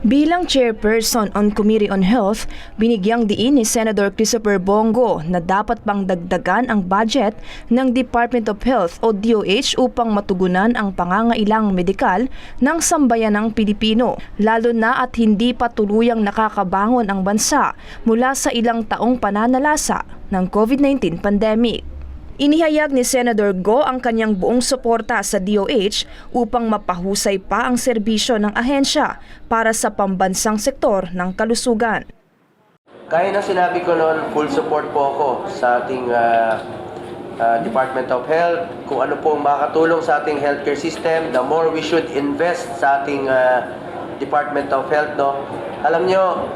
Bilang chairperson on Committee on Health, binigyang diin ni Senator Christopher Bongo na dapat pang dagdagan ang budget ng Department of Health o DOH upang matugunan ang pangangailang medikal ng sambayanang Pilipino, lalo na at hindi pa tuluyang nakakabangon ang bansa mula sa ilang taong pananalasa ng COVID-19 pandemic. Inihayag ni Senator Go ang kanyang buong suporta sa DOH upang mapahusay pa ang serbisyo ng ahensya para sa pambansang sektor ng kalusugan. Gaya ng sinabi ko noon, full support po ako sa ating ah, ah, Department of Health. Kung ano po ang makakatulong sa ating healthcare system, the more we should invest sa ating ah, Department of Health. No? Alam nyo,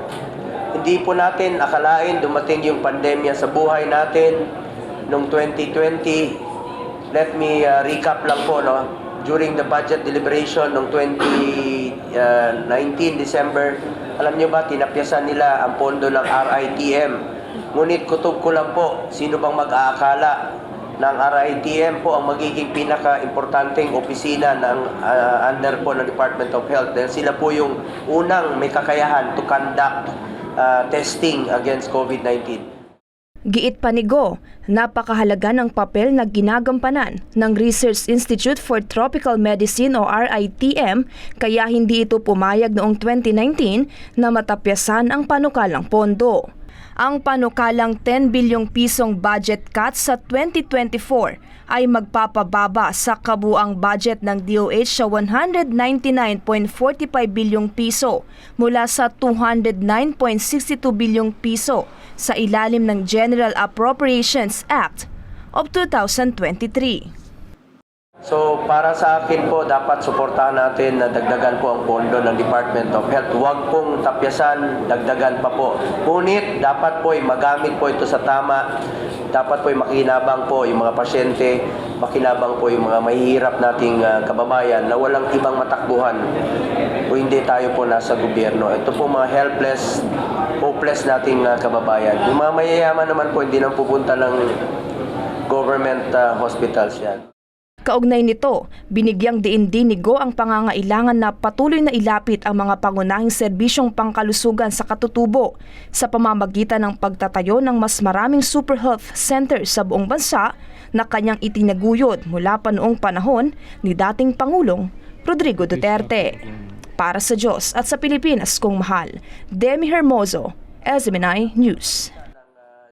hindi po natin akalain dumating yung pandemya sa buhay natin noong 2020. Let me ah, recap lang po. No? During the budget deliberation noong 2019 December, alam nyo ba, tinapyasan nila ang pondo ng RITM. Ngunit kutob ko lang po, sino bang mag-aakala ng RITM po ang magiging pinaka-importanteng opisina ng ah, under po ng Department of Health dahil sila po yung unang may kakayahan to conduct ah, testing against COVID-19. Giit pa ni Go, napakahalaga ng papel na ginagampanan ng Research Institute for Tropical Medicine o RITM kaya hindi ito pumayag noong 2019 na matapyasan ang panukalang pondo. Ang panukalang 10 bilyong pisong budget cut sa 2024 ay magpapababa sa kabuang budget ng DOH sa 199.45 bilyong piso mula sa 209.62 bilyong piso sa ilalim ng General Appropriations Act of 2023. So para sa akin po, dapat suportahan natin na dagdagan po ang pondo ng Department of Health. Huwag pong tapyasan, dagdagan pa po. Ngunit dapat po ay magamit po ito sa tama. Dapat po ay makinabang po yung mga pasyente, makinabang po yung mga mahihirap nating ah, kababayan na walang ibang matakbuhan kung hindi tayo po nasa gobyerno. Ito po mga helpless, hopeless nating ah, kababayan. Yung mga mayayaman naman po hindi nang pupunta ng government ah, hospitals yan. Kaugnay nito, binigyang din ni Go ang pangangailangan na patuloy na ilapit ang mga pangunahing serbisyong pangkalusugan sa katutubo sa pamamagitan ng pagtatayo ng mas maraming super health centers sa buong bansa na kanyang itinaguyod mula pa noong panahon ni dating Pangulong Rodrigo Duterte. Para sa Diyos at sa Pilipinas kung mahal, Demi Hermoso, SMNI News.